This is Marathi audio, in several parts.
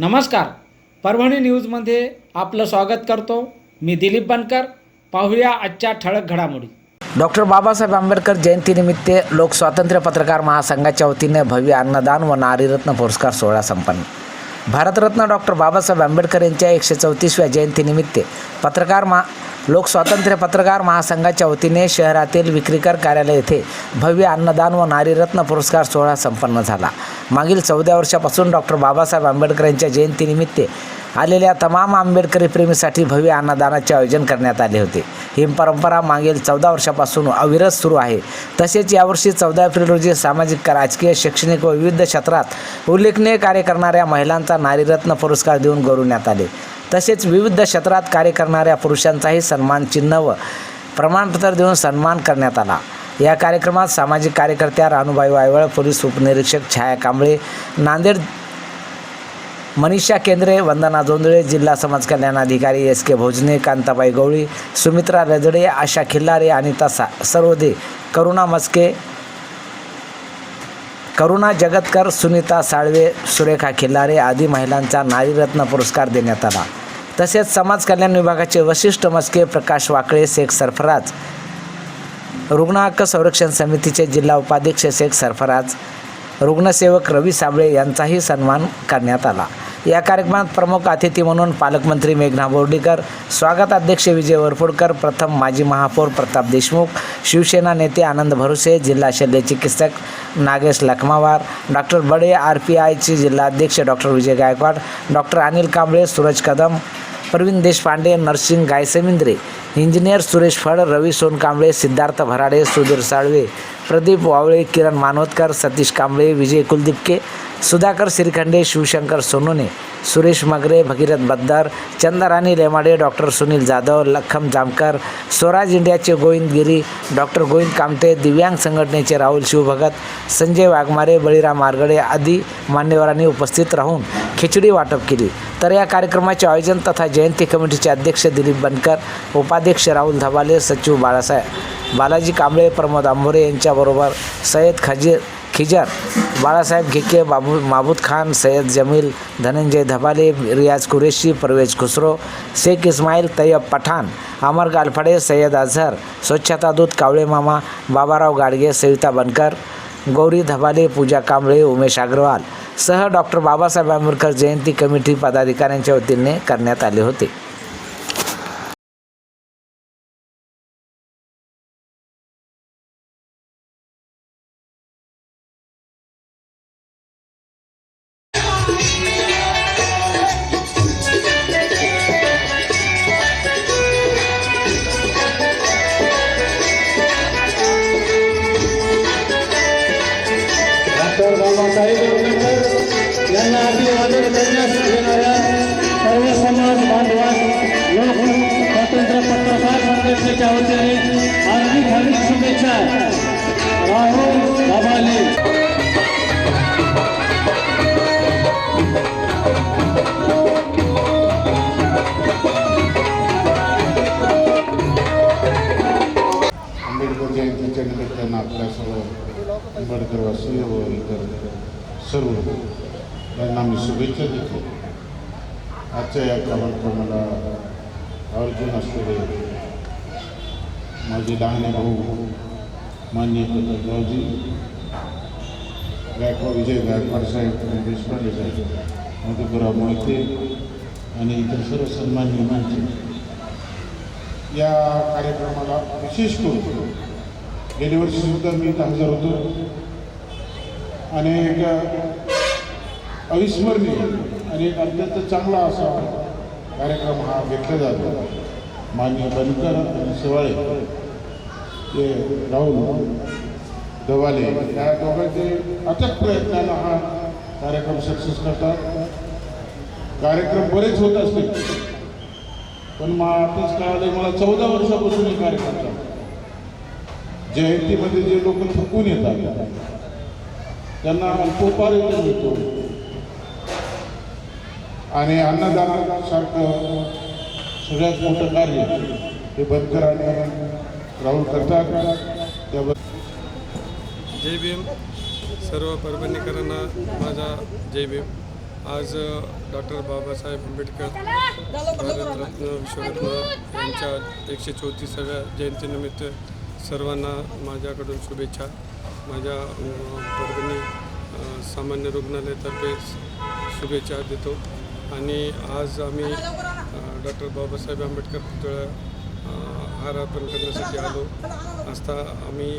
नमस्कार. परभणी न्यूजमध्ये आपलं स्वागत करतो. मी दिलीप बनकर. पाहूया आजच्या ठळक घडामोडी. डॉक्टर बाबासाहेब आंबेडकर जयंतीनिमित्त लोकस्वातंत्र्य पत्रकार महासंघाच्या वतीने भव्य अन्नदान व नारीरत्न पुरस्कार सोहळा संपन्न. भारतरत्न डॉक्टर बाबासाहेब आंबेडकर यांच्या एकशे चौतीसव्या जयंतीनिमित्त पत्रकार मा लोकस्वातंत्र्य पत्रकार महासंघाच्या वतीने शहरातील विक्रीकर कार्यालय येथे भव्य अन्नदान व नारीरत्न पुरस्कार सोहळा संपन्न झाला. मागील चौदा वर्षापासून डॉक्टर बाबासाहेब आंबेडकर यांच्या जयंतीनिमित्त आलेल्या तमाम आंबेडकरी प्रेमीसाठी भव्य अन्नदानाचे आयोजन करण्यात आले होते. ही परंपरा मागील चौदा वर्षापासून अविरत सुरू आहे. तसेच यावर्षी चौदा एप्रिल रोजी सामाजिक राजकीय शैक्षणिक व विविध क्षेत्रात उल्लेखनीय कार्य करणाऱ्या महिलांचा नारीरत्न पुरस्कार देऊन गौरवण्यात आले. तसेच विविध क्षेत्रात कार्य करणाऱ्या पुरुषांचाही सन्मान चिन्ह व प्रमाणपत्र देऊन सन्मान करण्यात आला. या कार्यक्रमात सामाजिक कार्यकर्त्या रानूबाई वायवळ पोलीस उपनिरीक्षक छाया कांबळे नांदेड मनीषा केंद्रे वंदना जोंधळे जिल्हा समाज कल्याण अधिकारी एस के भोजने कांताबाई गवळी सुमित्रा रजडे आशा खिल्लारे अनिता सा सर्वदे करुणा मस्के करुणा जगतकर सुनीता साळवे सुरेखा खिल्लारे आदी महिलांचा नारीरत्न पुरस्कार देण्यात आला. तसेच समाज कल्याण विभागाचे वशिष्ठ मस्के प्रकाश वाकळे शेख सरफराज रुग्ण हक्क संरक्षण समितीचे जिल्हा उपाध्यक्ष शेख सरफराज रुग्णसेवक रवी साबळे यांचाही सन्मान करण्यात आला. या कार्यक्रमात प्रमुख अतिथी म्हणून पालकमंत्री मेघना बोर्डीकर स्वागत अध्यक्ष विजय वरपुडकर प्रथम माजी महापौर प्रताप देशमुख शिवसेना नेते आनंद भरुसे जिल्हा शल्य चिकित्सक Nagesh Lakhmawar doctor Bade R P आयचे जिल्हाध्यक्ष doctor Vijay Gaikwad doctor Anil Kamble Suraj Kadam Pravin Deshpande Narsing Gaysamindre engineer Suresh Phad Ravi Sonkamble Siddharth Bharade Sudhir Salve Pradeep Wawale Kiran Manavatkar Satish Kamble Vijay Kuldipke Sudhakar Shrikhande Shivshankar Sonone Suresh Magare Bhagirath Baddar Chandrani Lemade doctor Sunil Jadhav Lakham Jamkar Swaraj इंडियाचे गोविंद गिरी डॉक्टर गोविंद कामटे दिव्यांग संघटनेचे राहुल शिवभगत संजय वाघमारे बळीराम मारगडे आदी मान्यवरांनी उपस्थित राहून खिचडी वाटप केली. तर या कार्यक्रमाचे आयोजन तथा जयंती कमिटीचे अध्यक्ष दिलीप बनकर उपाध्यक्ष राहुल धबाले सचिव बाळासाहेब बालाजी कांबळे प्रमोद आंबोरे यांच्याबरोबर सय्यद खजीर खिजर बाळासाहेब घेके बाबू माबूद खान सय्यद जमील धनंजय धबाले रियाज कुरेशी परवेज खुसरो शेख इस्माईल तय्यब पठाण अमर गालफडे सय्यद अझहर स्वच्छता दूत कावळे मामा बाबाराव गाडगे सविता बनकर गौरी धबाले पूजा कांबळे उमेश अग्रवाल सह डॉक्टर बाबासाहेब आंबेडकर जयंती कमिटी पदाधिकाऱ्यांच्या वतीने करण्यात आले होते. बाबासाहेब आंबेडकर यांना अभिवादन करण्यास येणाऱ्या सर्व समाज बांधवास लोक स्वातंत्र्य पत्रकार संघटनेच्या वतीने हार्दिक हार्दिक शुभेच्छा. राहुल बाबाले. त्यांना मी शुभेच्छा देतो आजच्या या कार्यक्रमाला अर्जुन असलेले माझे लहाने भाऊ मान्य प्रतापरावजी गायकवाड विजय गायकवाड साहेब देशपांडे साहेब मधुकरराव मोहिते आणि इतर सर्व सन्मान्य माणसे या कार्यक्रमाला विशेष करून गेल्या वर्षीसुद्धा मी इथं हजर होतो आणि अविस्मरणीय आणि एक अत्यंत चांगला असा कार्यक्रम हा घेतला जातो. मान्य बनकर आणि शिवाळे ते राहुल दवाले त्या दोघांचे अथक प्रयत्नानं हा कार्यक्रम सक्सेस करतात. कार्यक्रम बरेच होत असतील पण मग आताच कळालं मला चौदा वर्षापासून हे कार्यक्रम चालतो जयंतीमध्ये जे लोक थकून येतात त्यांना अल्पोपार इथं मिळतो आणि अन्नदानासारखं सगळ्यात मोठं कार्य हे बनकर आणि राहुल करतात. त्याबद्दल जय भीम. सर्व परभणीकरांना माझा जय भीम. आज डॉक्टर बाबासाहेब आंबेडकर भारतरत्न विश्वरत्न यांच्या एकशे चौतीसाव्या जयंतीनिमित्त सर्वांना माझ्याकडून शुभेच्छा. माझ्या परभणी सामान्य रुग्णालयातर्फे शुभेच्छा देतो. आणि आज आम्ही डॉक्टर बाबासाहेब आंबेडकर पुतळा हार अर्पण करण्यासाठी आलो. असता आम्ही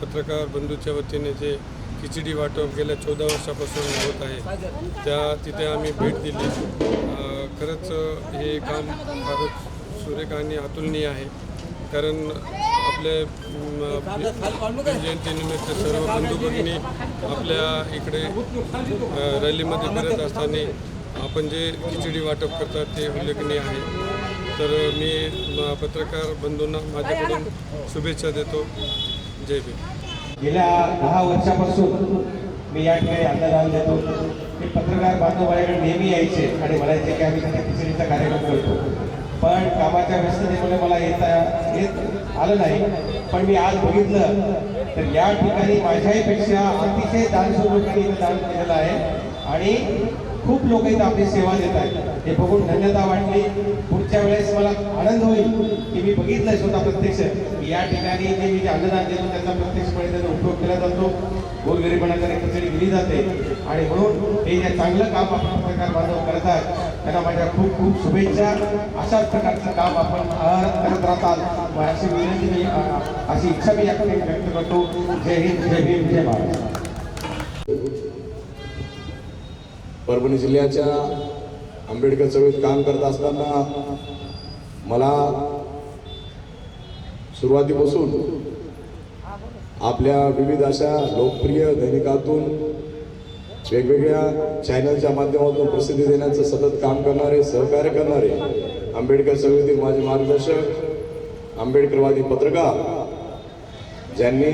पत्रकार बंधूच्या वतीने जे खिचडी वाटप गेल्या चौदा वर्षापासून होत आहे त्या तिथे आम्ही भेट दिली. खरंच हे काम फारच सुरेख आणि अतुलनीय आहे. कारण आपल्या जयंतीनिमित्त सर्व बंधू भगिनी आपल्या इकडे रॅलीमध्ये करत असताना आपण जे खिचडी वाटप करतात ते उल्लेखनीय आहे. तर मी पत्रकार बंधूंना माझ्याकडून शुभेच्छा देतो. जय भीम. गेल्या दहा वर्षापासून मी या ठिकाणी अन्नदान देतो. मी पत्रकार बांधव माझ्याकडे नेहमी यायचे आणि म्हणायचे की आम्ही त्यांच्या खिचडीचा कार्यक्रम करतो. पण कामाच्या व्यस्ततेमुळे मला येता येत आलं नाही. पण मी आज बघितलं तर या ठिकाणी माझ्याहीपेक्षा अतिशय दानशूर लोकांनी दान केलेलं आहे. आणि खूप लोक इथं आपली सेवा देत आहेत. हे बघून धन्यता वाटली. पुढच्या वेळेस मला आनंद होईल की मी बघितलंय स्वतः प्रत्यक्ष. की या ठिकाणी जे मी जे अन्नदान देतो त्याचा प्रत्यक्षपणे त्याचा उपयोग केला जातो. गोरगरिबांना खिचडी दिली जाते. आणि म्हणून हे जे चांगलं काम आपण प्रकार बांधव आहेत त्यांना माझ्या खूप खूप शुभेच्छा. अशाच प्रकारचं काम आपण करत राहतात अशी विनंती मी अशी इच्छा मी या ठिकाणी व्यक्त करतो. जय हिंद जय भीम जय महाराष्ट्र परभणी जिल्ह्याच्या आंबेडकर चळवळीत काम करत असताना मला सुरुवातीपासून आपल्या विविध अशा लोकप्रिय दैनिकातून वेगवेगळ्या चॅनलच्या माध्यमातून प्रसिद्धी देण्याचं सतत काम करणारे सहकार्य करणारे आंबेडकर चळवळीतील माझे मार्गदर्शक आंबेडकरवादी पत्रकार ज्यांनी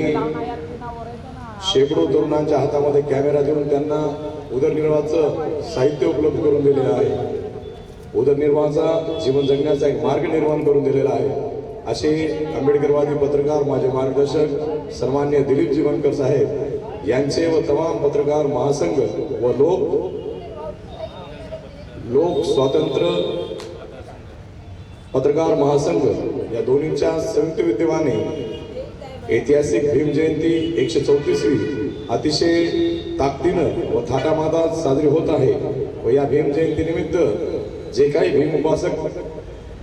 शेकडो तरुणांच्या हातामध्ये कॅमेरा देऊन त्यांना उदरनिर्वाहाचं साहित्य उपलब्ध करून दिलेलं आहे. उदरनिर्वाहाचा जीवन जगण्याचा एक मार्ग निर्माण करून दिलेला आहे. असे आंबेडकरवादी पत्रकार माझे मार्गदर्शक सन्मान्य दिलीप जीवनकर साहेब यांचे व तमाम पत्रकार महासंघ व लोक लोक स्वातंत्र्य पत्रकार महासंघ या दोन्हींच्या संयुक्त विद्यमाने ऐतिहासिक भीम जयंती एकशे चौतीसवी अतिशय ताकदीनं व थाटामादात साजरी होत आहे. व या भीमजयंतीनिमित्त जे काही भीम उपासक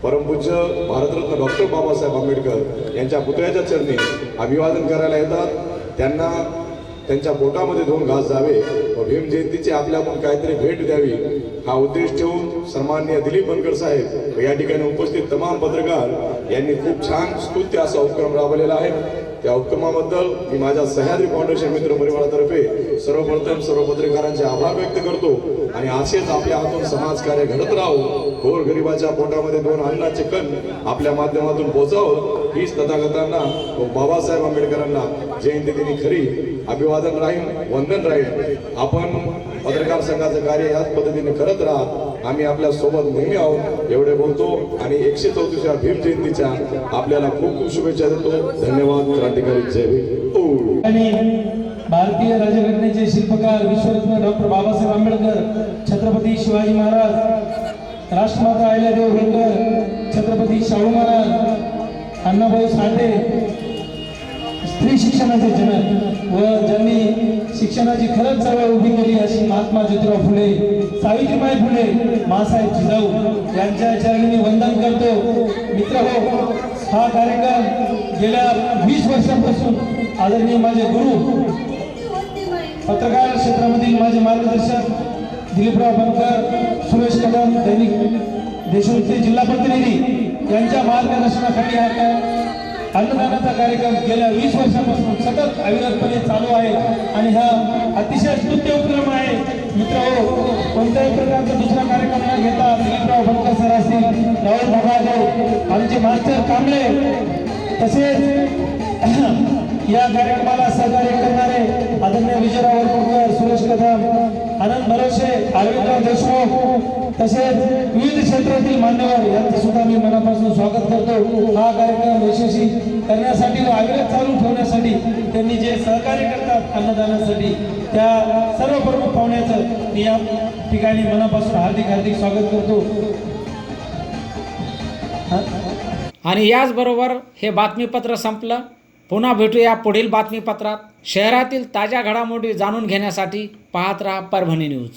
परमपूज्य भारतरत्न डॉक्टर बाबासाहेब आंबेडकर यांच्या पुतळ्याच्या चरणी अभिवादन करायला येतात. त्यांना त्यांच्या पोटामध्ये दोन घास जावे व भीम जयंतीची आपल्याकडून काहीतरी भेट द्यावी हा उद्देश ठेवून सन्माननीय दिलीप बनकर साहेब व या ठिकाणी उपस्थित तमाम पत्रकार यांनी खूप छान स्तुत्य असा उपक्रम राबवलेला आहे. त्या उपक्रमाबद्दल मी माझ्या सह्याद्री फाउंडेशन मित्र परिवारातर्फे सर्वप्रथम सर्व पत्रकारांचे आभार व्यक्त करतो. आणि असेच आपल्या हातून समाजकार्य घडत राहो गोर गरिबाच्या पोटामध्ये दोन अन्नाचे कण आपल्या माध्यमातून पोचावं हीच तथागतांना व बाबासाहेब आंबेडकरांना जयंती दिनी खरी अभिवादन राहील वंदन राहील आपण पत्रकार संघाचं कार्य याच पद्धतीने करत राहा. आम्ही आपल्यासोबत नेहमी आहोत. एवढे बोलतो आणि एकशे चौतीसव्या भीम जयंतीच्या आपल्याला खूप खूप शुभेच्छा देतो. धन्यवाद. क्रांतिकारी जय भीम. आणि भारतीय राजघटनेचे शिल्पकार विश्वरत्न डॉक्टर बाबासाहेब आंबेडकर छत्रपती शिवाजी महाराज राष्ट्रमाता अहिल्यादेव होळकर छत्रपती शाहू महाराज अण्णाभाऊ साठे स्त्री शिक्षणाचे जनक व ज्यांनी शिक्षणाची खरंच चळवळ उभी केली अशी महात्मा ज्योतिराव फुले सावित्रीबाई फुले मासाहेब जिजाऊ यांच्या चरणी मी वंदन करतो. मित्र हो हा कार्यक्रम गेल्या वीस वर्षापासून आदरणीय माझे गुरु पत्रकार क्षेत्रामधील माझे मार्गदर्शक दिलीपराव बनकर सुरेश कदम दैनिक देशमुखचे जिल्हा प्रतिनिधी यांच्या मार्गदर्शनाखाली हा अन्नदानाचा कार्यक्रम गेल्या वीस वर्षापासून सतत अविरतपणे चालू आहे आणि हा अतिशय स्तुत्य उपक्रम आहे. मित्र कोणत्याही प्रकारचा दुसरा कार्यक्रम न घेता दिलीपराव बनकर सर असतील राहुल भगादेव आमचे मास्टर कांबळे तसेच या कार्यक्रमाला सहकार्य करणारे आदरणीय विजयराव वरपुडकर सुरेश कदम आनंद भरोसे अरविंदराव देशमुख तसेच विविध क्षेत्रातील मान्यवर यांचं सुद्धा मी मनापासून स्वागत करतो. हा कार्यक्रम यशस्वी करण्यासाठी व अविरत चालू ठेवण्यासाठी त्यांनी जे सहकार्य करतात अन्नदानासाठी त्या सर्व प्रमुख पाहुण्याचं मी या ठिकाणी मनापासून हार्दिक हार्दिक स्वागत करतो. आणि याचबरोबर हे बातमीपत्र संपलं. पुन्हा भेटूया पुढील बातमीपत्रात. शहरातील ताज्या घडामोडी जाणून घेण्यासाठी पाहत राहा परभणी न्यूज.